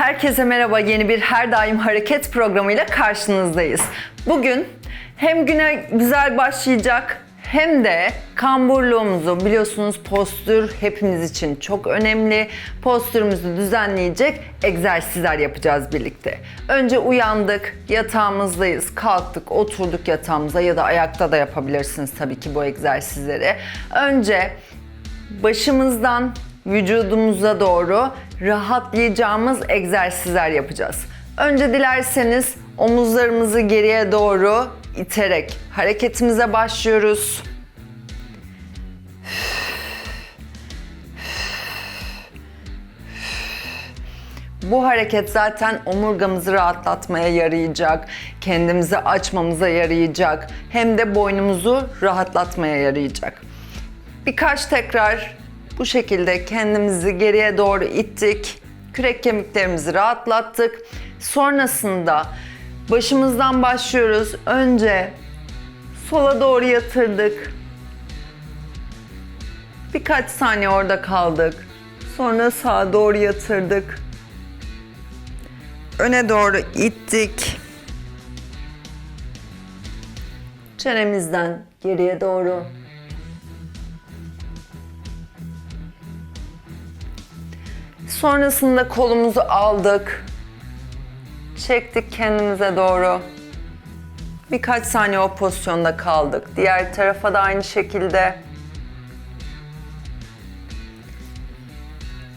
Herkese merhaba. Yeni bir Her Daim Hareket programıyla karşınızdayız. Bugün hem güne güzel başlayacak hem de kamburluğumuzu biliyorsunuz postür hepimiz için çok önemli. Postürümüzü düzenleyecek egzersizler yapacağız birlikte. Önce uyandık, yatağımızdayız, kalktık, oturduk yatağımıza ya da ayakta da yapabilirsiniz tabii ki bu egzersizleri. Önce başımızdan vücudumuza doğru rahatlayacağımız egzersizler yapacağız. Önce dilerseniz omuzlarımızı geriye doğru iterek hareketimize başlıyoruz. Bu hareket zaten omurgamızı rahatlatmaya yarayacak, kendimizi açmamıza yarayacak, hem de boynumuzu rahatlatmaya yarayacak. Birkaç tekrar bu şekilde kendimizi geriye doğru ittik. Kürek kemiklerimizi rahatlattık. Sonrasında başımızdan başlıyoruz. Önce sola doğru yatırdık. Birkaç saniye orada kaldık. Sonra sağa doğru yatırdık. Öne doğru ittik. Çenemizden geriye doğru Sonrasında kolumuzu aldık. Çektik kendimize doğru. Birkaç saniye o pozisyonda kaldık. Diğer tarafa da aynı şekilde.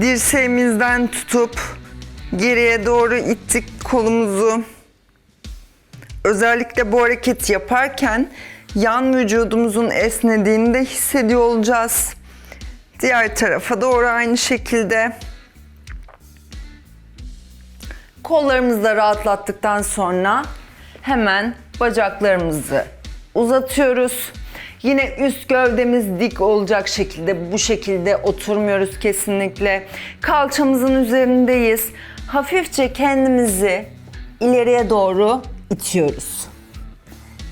Dirseğimizden tutup geriye doğru ittik kolumuzu. Özellikle bu hareketi yaparken yan vücudumuzun esnediğini de hissediyor olacağız. Diğer tarafa doğru aynı şekilde. Kollarımızı da rahatlattıktan sonra hemen bacaklarımızı uzatıyoruz. Yine üst gövdemiz dik olacak şekilde bu şekilde oturmuyoruz kesinlikle. Kalçamızın üzerindeyiz. Hafifçe kendimizi ileriye doğru itiyoruz.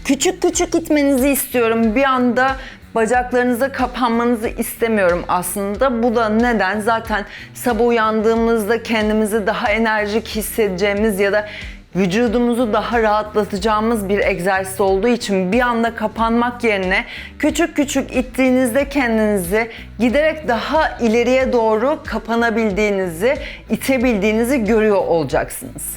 Küçük küçük itmenizi istiyorum. Bir anda bacaklarınıza kapanmanızı istemiyorum aslında. Bu da neden? Zaten sabah uyandığımızda kendimizi daha enerjik hissedeceğimiz ya da vücudumuzu daha rahatlatacağımız bir egzersiz olduğu için bir anda kapanmak yerine küçük küçük ittiğinizde kendinizi giderek daha ileriye doğru kapanabildiğinizi, itebildiğinizi görüyor olacaksınız.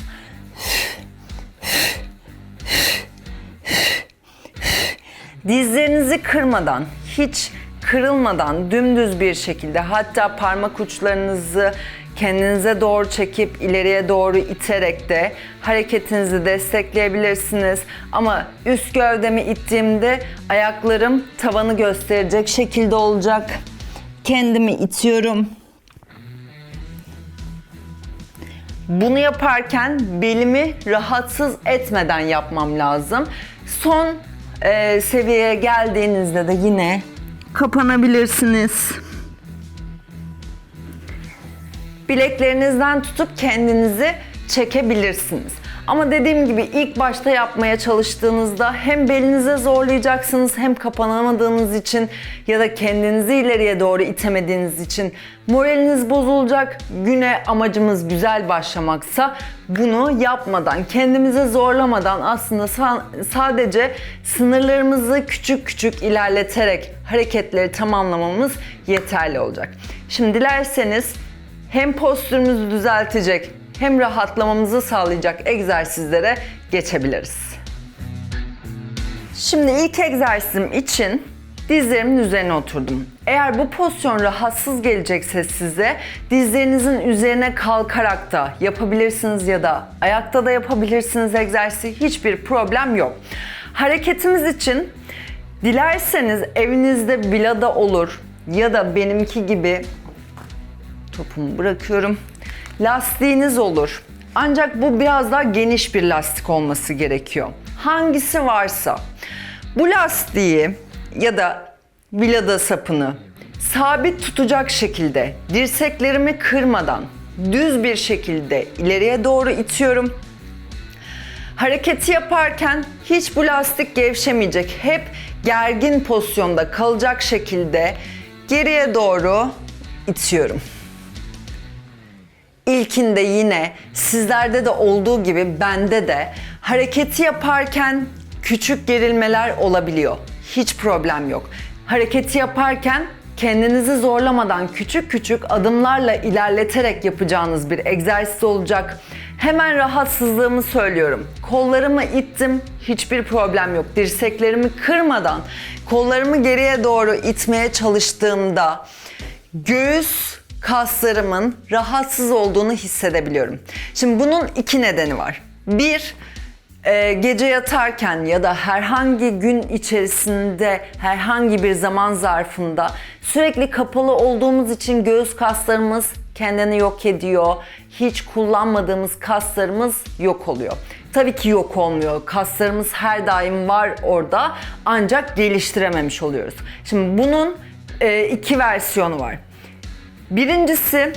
Dizlerinizi kırmadan, hiç kırılmadan dümdüz bir şekilde hatta parmak uçlarınızı kendinize doğru çekip ileriye doğru iterek de hareketinizi destekleyebilirsiniz. Ama üst gövdemi ittiğimde ayaklarım tavanı gösterecek şekilde olacak. Kendimi itiyorum. Bunu yaparken belimi rahatsız etmeden yapmam lazım. Son e, seviyeye geldiğinizde de yine kapanabilirsiniz. Bileklerinizden tutup kendinizi çekebilirsiniz. Ama dediğim gibi ilk başta yapmaya çalıştığınızda hem belinize zorlayacaksınız hem kapanamadığınız için ya da kendinizi ileriye doğru itemediğiniz için moraliniz bozulacak. Güne amacımız güzel başlamaksa bunu yapmadan, kendimize zorlamadan aslında sa- sadece sınırlarımızı küçük küçük ilerleterek hareketleri tamamlamamız yeterli olacak. Şimdi dilerseniz hem postürümüzü düzeltecek hem rahatlamamızı sağlayacak egzersizlere geçebiliriz. Şimdi ilk egzersizim için dizlerimin üzerine oturdum. Eğer bu pozisyon rahatsız gelecekse size dizlerinizin üzerine kalkarak da yapabilirsiniz ya da ayakta da yapabilirsiniz egzersizi. Hiçbir problem yok. Hareketimiz için dilerseniz evinizde bilada olur ya da benimki gibi topumu bırakıyorum. Lastiğiniz olur. Ancak bu biraz daha geniş bir lastik olması gerekiyor. Hangisi varsa bu lastiği ya da vilada sapını sabit tutacak şekilde dirseklerimi kırmadan düz bir şekilde ileriye doğru itiyorum. Hareketi yaparken hiç bu lastik gevşemeyecek. Hep gergin pozisyonda kalacak şekilde geriye doğru itiyorum. İlkinde yine sizlerde de olduğu gibi bende de hareketi yaparken küçük gerilmeler olabiliyor. Hiç problem yok. Hareketi yaparken kendinizi zorlamadan küçük küçük adımlarla ilerleterek yapacağınız bir egzersiz olacak. Hemen rahatsızlığımı söylüyorum. Kollarımı ittim, hiçbir problem yok. Dirseklerimi kırmadan kollarımı geriye doğru itmeye çalıştığımda göğüs kaslarımın rahatsız olduğunu hissedebiliyorum. Şimdi bunun iki nedeni var. Bir, e, gece yatarken ya da herhangi gün içerisinde herhangi bir zaman zarfında sürekli kapalı olduğumuz için göğüs kaslarımız kendini yok ediyor. Hiç kullanmadığımız kaslarımız yok oluyor. Tabii ki yok olmuyor. Kaslarımız her daim var orada ancak geliştirememiş oluyoruz. Şimdi bunun e, iki versiyonu var. Birincisi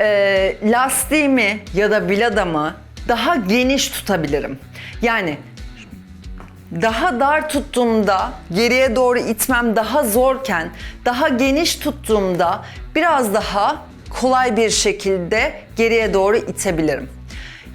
e, lastiğimi ya da biladamı daha geniş tutabilirim. Yani daha dar tuttuğumda geriye doğru itmem daha zorken daha geniş tuttuğumda biraz daha kolay bir şekilde geriye doğru itebilirim.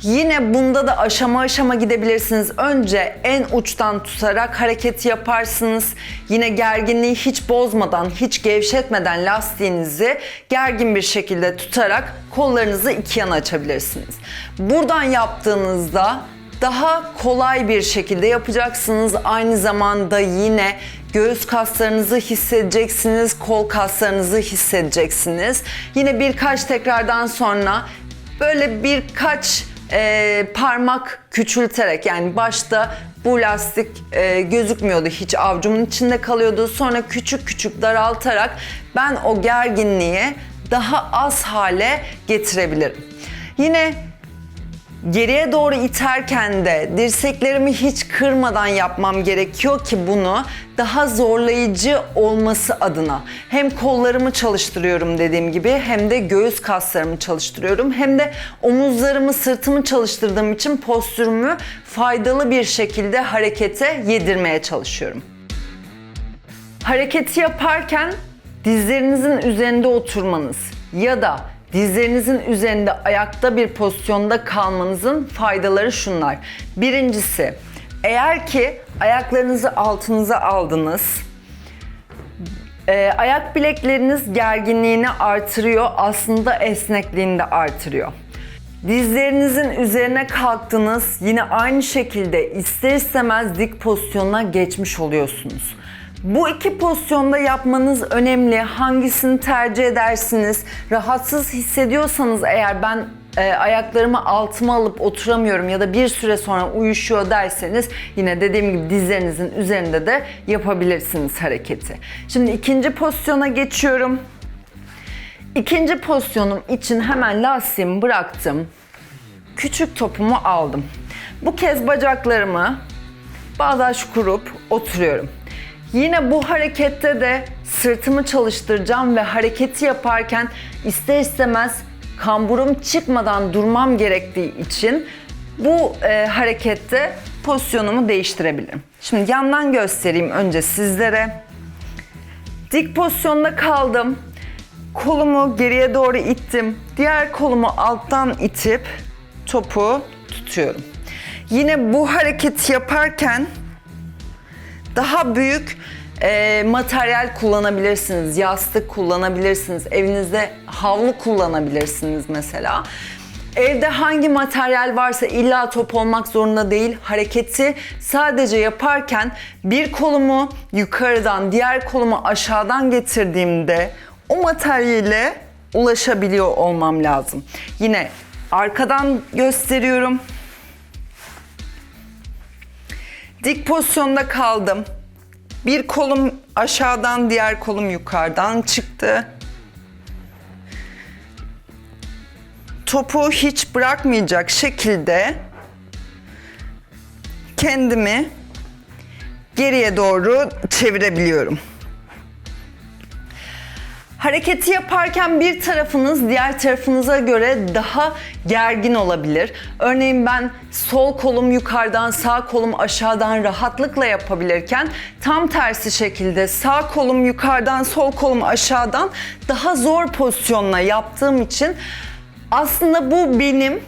Yine bunda da aşama aşama gidebilirsiniz. Önce en uçtan tutarak hareket yaparsınız. Yine gerginliği hiç bozmadan, hiç gevşetmeden lastiğinizi gergin bir şekilde tutarak kollarınızı iki yana açabilirsiniz. Buradan yaptığınızda daha kolay bir şekilde yapacaksınız. Aynı zamanda yine göğüs kaslarınızı hissedeceksiniz, kol kaslarınızı hissedeceksiniz. Yine birkaç tekrardan sonra böyle birkaç e, parmak küçülterek yani başta bu lastik e, gözükmüyordu hiç avcumun içinde kalıyordu. Sonra küçük küçük daraltarak ben o gerginliği daha az hale getirebilirim. Yine geriye doğru iterken de dirseklerimi hiç kırmadan yapmam gerekiyor ki bunu daha zorlayıcı olması adına. Hem kollarımı çalıştırıyorum dediğim gibi hem de göğüs kaslarımı çalıştırıyorum. Hem de omuzlarımı, sırtımı çalıştırdığım için postürümü faydalı bir şekilde harekete yedirmeye çalışıyorum. Hareketi yaparken dizlerinizin üzerinde oturmanız ya da dizlerinizin üzerinde ayakta bir pozisyonda kalmanızın faydaları şunlar. Birincisi, eğer ki ayaklarınızı altınıza aldınız, e, ayak bilekleriniz gerginliğini artırıyor, aslında esnekliğini de artırıyor. Dizlerinizin üzerine kalktınız, yine aynı şekilde ister istemez dik pozisyona geçmiş oluyorsunuz. Bu iki pozisyonda yapmanız önemli. Hangisini tercih edersiniz? Rahatsız hissediyorsanız eğer ben e, ayaklarımı altıma alıp oturamıyorum ya da bir süre sonra uyuşuyor derseniz yine dediğim gibi dizlerinizin üzerinde de yapabilirsiniz hareketi. Şimdi ikinci pozisyona geçiyorum. İkinci pozisyonum için hemen lastiğimi bıraktım. Küçük topumu aldım. Bu kez bacaklarımı bağdaş kurup oturuyorum. Yine bu harekette de sırtımı çalıştıracağım ve hareketi yaparken ister istemez kamburum çıkmadan durmam gerektiği için bu e, harekette pozisyonumu değiştirebilirim. Şimdi yandan göstereyim önce sizlere. Dik pozisyonda kaldım. Kolumu geriye doğru ittim. Diğer kolumu alttan itip topu tutuyorum. Yine bu hareketi yaparken daha büyük e, materyal kullanabilirsiniz. Yastık kullanabilirsiniz. Evinizde havlu kullanabilirsiniz mesela. Evde hangi materyal varsa illa top olmak zorunda değil. Hareketi sadece yaparken bir kolumu yukarıdan, diğer kolumu aşağıdan getirdiğimde o materyale ulaşabiliyor olmam lazım. Yine arkadan gösteriyorum. Dik pozisyonda kaldım. Bir kolum aşağıdan, diğer kolum yukarıdan çıktı. Topu hiç bırakmayacak şekilde kendimi geriye doğru çevirebiliyorum. Hareketi yaparken bir tarafınız diğer tarafınıza göre daha gergin olabilir. Örneğin ben sol kolum yukarıdan sağ kolum aşağıdan rahatlıkla yapabilirken tam tersi şekilde sağ kolum yukarıdan sol kolum aşağıdan daha zor pozisyonla yaptığım için aslında bu benim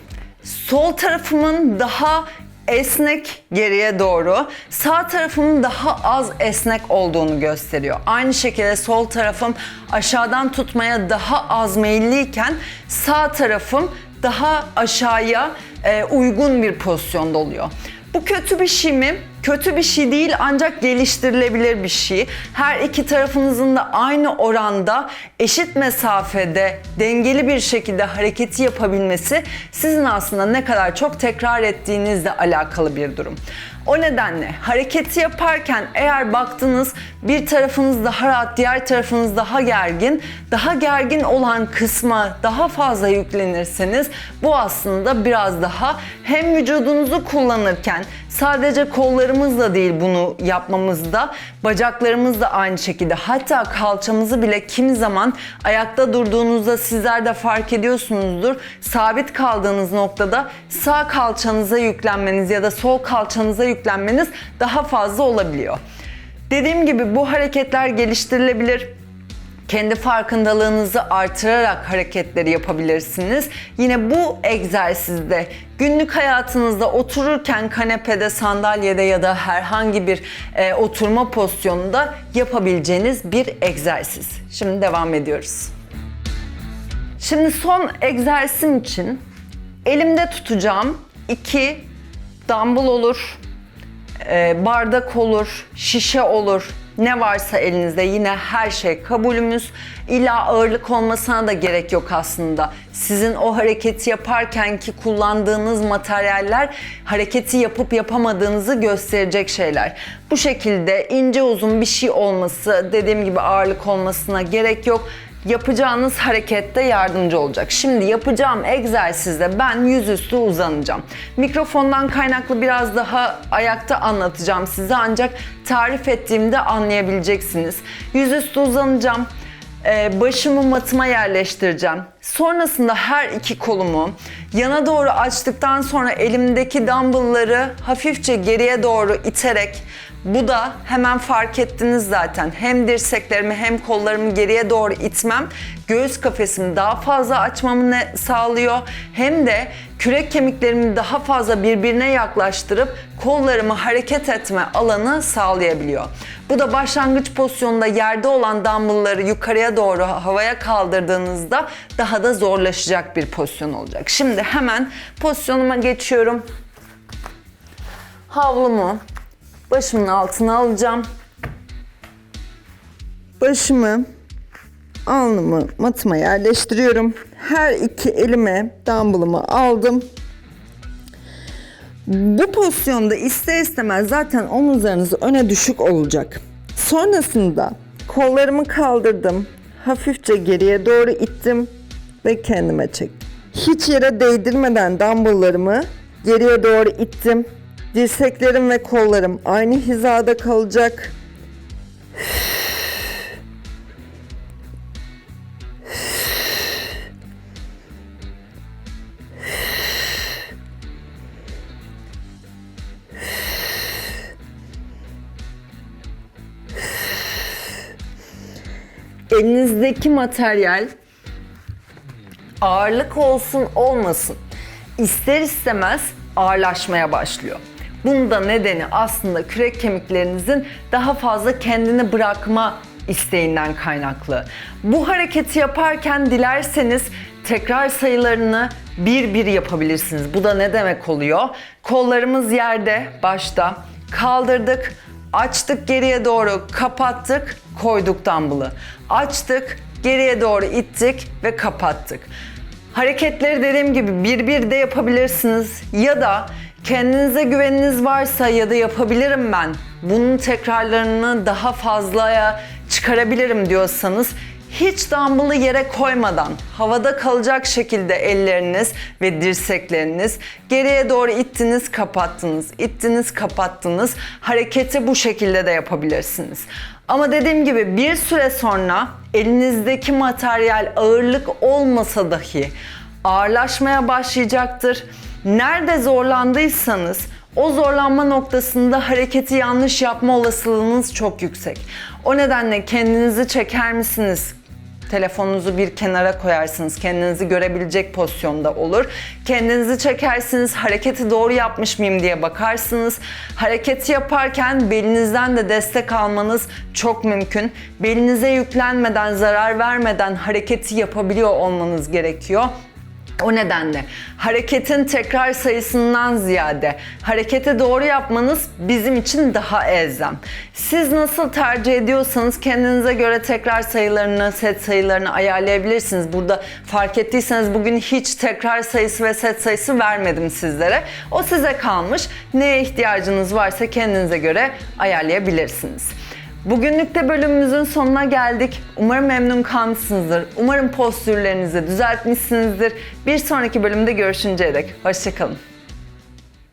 sol tarafımın daha esnek geriye doğru, sağ tarafımın daha az esnek olduğunu gösteriyor. Aynı şekilde sol tarafım aşağıdan tutmaya daha az meyilliyken sağ tarafım daha aşağıya e, uygun bir pozisyonda oluyor. Bu kötü bir şey mi? Kötü bir şey değil ancak geliştirilebilir bir şey. Her iki tarafınızın da aynı oranda eşit mesafede dengeli bir şekilde hareketi yapabilmesi sizin aslında ne kadar çok tekrar ettiğinizle alakalı bir durum. O nedenle hareketi yaparken eğer baktınız bir tarafınız daha rahat, diğer tarafınız daha gergin, daha gergin olan kısma daha fazla yüklenirseniz bu aslında biraz daha hem vücudunuzu kullanırken sadece kollarımızla değil bunu yapmamızda bacaklarımız da aynı şekilde hatta kalçamızı bile kimi zaman ayakta durduğunuzda sizler de fark ediyorsunuzdur. Sabit kaldığınız noktada sağ kalçanıza yüklenmeniz ya da sol kalçanıza yüklenmeniz daha fazla olabiliyor. Dediğim gibi bu hareketler geliştirilebilir kendi farkındalığınızı artırarak hareketleri yapabilirsiniz. Yine bu egzersizde günlük hayatınızda otururken kanepede, sandalyede ya da herhangi bir e, oturma pozisyonunda yapabileceğiniz bir egzersiz. Şimdi devam ediyoruz. Şimdi son egzersizim için elimde tutacağım iki dumbbell olur, e, bardak olur, şişe olur, ne varsa elinizde yine her şey kabulümüz. İlla ağırlık olmasına da gerek yok aslında. Sizin o hareketi yaparken ki kullandığınız materyaller hareketi yapıp yapamadığınızı gösterecek şeyler. Bu şekilde ince uzun bir şey olması, dediğim gibi ağırlık olmasına gerek yok yapacağınız harekette yardımcı olacak. Şimdi yapacağım egzersizde ben yüzüstü uzanacağım. Mikrofondan kaynaklı biraz daha ayakta anlatacağım size ancak tarif ettiğimde anlayabileceksiniz. Yüzüstü uzanacağım. Ee, başımı matıma yerleştireceğim. Sonrasında her iki kolumu yana doğru açtıktan sonra elimdeki dumbbellları hafifçe geriye doğru iterek bu da hemen fark ettiniz zaten. Hem dirseklerimi hem kollarımı geriye doğru itmem göğüs kafesimi daha fazla açmamı sağlıyor. Hem de kürek kemiklerimi daha fazla birbirine yaklaştırıp kollarımı hareket etme alanı sağlayabiliyor. Bu da başlangıç pozisyonunda yerde olan dumbbellları yukarıya doğru havaya kaldırdığınızda daha da zorlaşacak bir pozisyon olacak. Şimdi hemen pozisyonuma geçiyorum. Havlumu başımın altına alacağım. Başımı alnımı matıma yerleştiriyorum. Her iki elime dumbbellımı aldım. Bu pozisyonda ister istemez zaten omuzlarınız öne düşük olacak. Sonrasında kollarımı kaldırdım. Hafifçe geriye doğru ittim ve kendime çektim. Hiç yere değdirmeden dumbbelllarımı geriye doğru ittim. Dirseklerim ve kollarım aynı hizada kalacak. elinizdeki materyal ağırlık olsun olmasın ister istemez ağırlaşmaya başlıyor. Bunun da nedeni aslında kürek kemiklerinizin daha fazla kendini bırakma isteğinden kaynaklı. Bu hareketi yaparken dilerseniz tekrar sayılarını bir bir yapabilirsiniz. Bu da ne demek oluyor? Kollarımız yerde başta kaldırdık, açtık geriye doğru kapattık, koyduk dumbbell'ı. Açtık, geriye doğru ittik ve kapattık. Hareketleri dediğim gibi bir bir de yapabilirsiniz ya da kendinize güveniniz varsa ya da yapabilirim ben bunun tekrarlarını daha fazlaya çıkarabilirim diyorsanız Hiç dumbbell'ı yere koymadan havada kalacak şekilde elleriniz ve dirsekleriniz geriye doğru ittiniz, kapattınız, ittiniz, kapattınız. Hareketi bu şekilde de yapabilirsiniz. Ama dediğim gibi bir süre sonra elinizdeki materyal ağırlık olmasa dahi ağırlaşmaya başlayacaktır. Nerede zorlandıysanız o zorlanma noktasında hareketi yanlış yapma olasılığınız çok yüksek. O nedenle kendinizi çeker misiniz? Telefonunuzu bir kenara koyarsınız. Kendinizi görebilecek pozisyonda olur. Kendinizi çekersiniz. Hareketi doğru yapmış mıyım diye bakarsınız. Hareketi yaparken belinizden de destek almanız çok mümkün. Belinize yüklenmeden, zarar vermeden hareketi yapabiliyor olmanız gerekiyor. O nedenle hareketin tekrar sayısından ziyade hareketi doğru yapmanız bizim için daha elzem. Siz nasıl tercih ediyorsanız kendinize göre tekrar sayılarını, set sayılarını ayarlayabilirsiniz. Burada fark ettiyseniz bugün hiç tekrar sayısı ve set sayısı vermedim sizlere. O size kalmış. Neye ihtiyacınız varsa kendinize göre ayarlayabilirsiniz. Bugünlük de bölümümüzün sonuna geldik. Umarım memnun kalmışsınızdır. Umarım postürlerinizi düzeltmişsinizdir. Bir sonraki bölümde görüşünceye dek. Hoşçakalın.